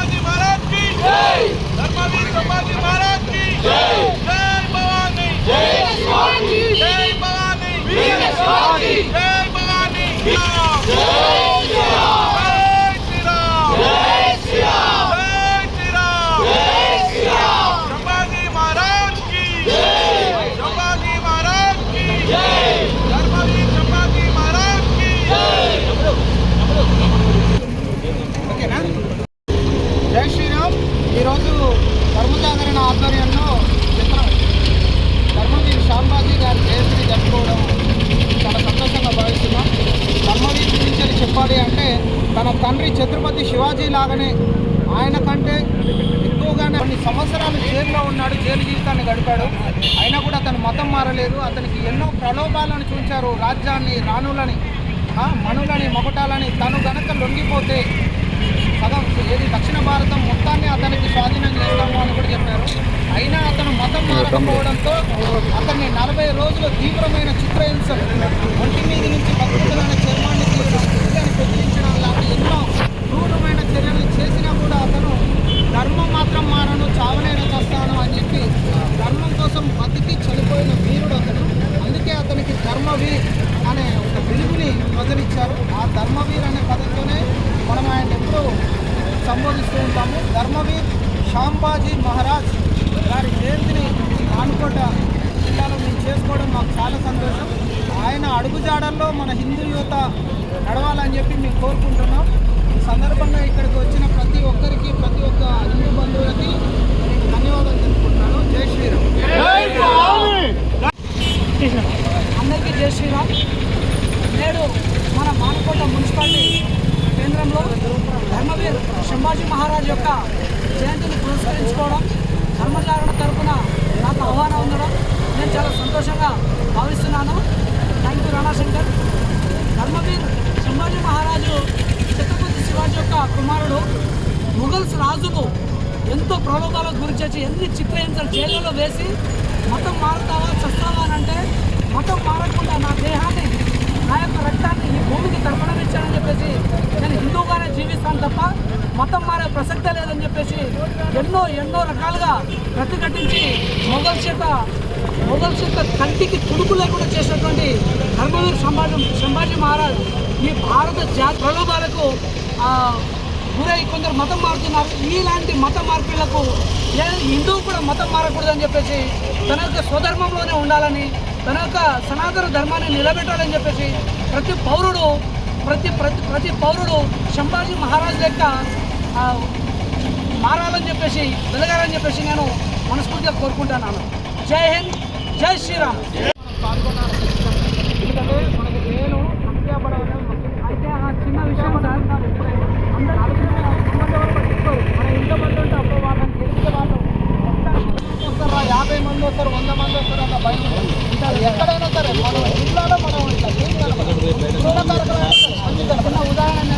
સંભાજી મહારાજ કી જય. ધર્મવીર સંભાજી મહારાજ જય. లాగానే ఆయన కంటే ఎక్కువగానే కొన్ని సంవత్సరాలు జైల్లో ఉన్నాడు జైలు జీవితాన్ని గడిపాడు. అయినా కూడా అతను మతం మారలేదు. అతనికి ఎన్నో ప్రలోభాలను చూచారు రాజ్యాన్ని రాణులని మనులని మొగటాలని. తను గనక లొంగిపోతే సగం ఏది దక్షిణ భారతం మొత్తాన్ని అతనికి స్వాధీనం చేస్తాము అని కూడా చెప్పారు. అయినా అతను మతం మారకపోవడంతో అతన్ని నలభై రోజులు తీవ్రమైన చిత్రహింసలు. ధర్మవీర్ అనే పదంతోనే మనం ఆయన ఎప్పుడూ సంబోధిస్తూ ఉంటాము. ధర్మవీర్ శాంబాజీ మహారాజ్ గారి జయంతిని ఆనుకోట జిల్లాలో మేము చేసుకోవడం మాకు చాలా సంతోషం. ఆయన అడుగుజాడల్లో మన హిందూ యువత నడవాలని చెప్పి మేము కోరుకుంటున్నాం. ఈ సందర్భంగా ఇక్కడికి వచ్చిన ప్రతి ఒక్కరికి ప్రతి ఒక్క హిందూ బంధువులకి ధన్యవాదాలు తెలుపుకుంటున్నాను జై శ్రీరామ్ అందరికీ జై శ్రీరామ్ నేడు మన మానకోట మున్సిపాలిటీ కేంద్రంలో ధర్మవీర్ శంభాజీ మహారాజ్ యొక్క జయంతిని పురస్కరించుకోవడం ధర్మచారణ తరఫున నాకు ఆహ్వానం ఉండడం నేను చాలా సంతోషంగా భావిస్తున్నాను. థ్యాంక్ యూ రాణాశంకర్ ధర్మవీర్ శంభాజీ మహారాజు ఛత్రపతి శివాజీ యొక్క కుమారుడు ముఘల్స్ రాజుకు ఎంతో ప్రలోభాలకు గురి చేసి ఎన్ని చిత్రహింసలు జైళ్ళలో వేసి మతం మారుతావా చస్తావా అని అంటే మతం మారకుండా నా దేహాన్ని నా యొక్క రక్తాన్ని ఈ భూమికి తర్పణం ఇచ్చానని చెప్పేసి నేను హిందూగానే జీవిస్తాను తప్ప మతం మారే ప్రసక్తే లేదని చెప్పేసి ఎన్నో ఎన్నో రకాలుగా ప్రతిఘటించి మొఘల్ చేత మొఘల్ చేత కంటికి తుడుపు లేకుండా చేసినటువంటి ధర్మవీర్ సంభాజీ సంభాజీ మహారాజ్ ఈ భారత జా ప్రలోభాలకు గురై కొందరు మతం మారుతున్నారు. ఇలాంటి మత మార్పిళ్ళకు హిందువు కూడా మతం మారకూడదని చెప్పేసి తన యొక్క స్వధర్మంలోనే ఉండాలని తన యొక్క సనాతన ధర్మాన్ని నిలబెట్టాలని చెప్పేసి ప్రతి పౌరుడు ప్రతి ప్రతి ప్రతి పౌరుడు శంభాజీ మహారాజు యొక్క మారాలని చెప్పేసి వెలగాలని చెప్పేసి నేను మనస్ఫూర్తిగా కోరుకుంటున్నాను. జై హింద్ జై శ్రీరామ్. చిన్న విషయం సార్ యాభై మంది వస్తారు వంద మంది వస్తారు అన్న భయం ఎక్కడైనా సరే మనం జిల్లాలో మనం ఇట్లా చేయాలి. ఉదాహరణ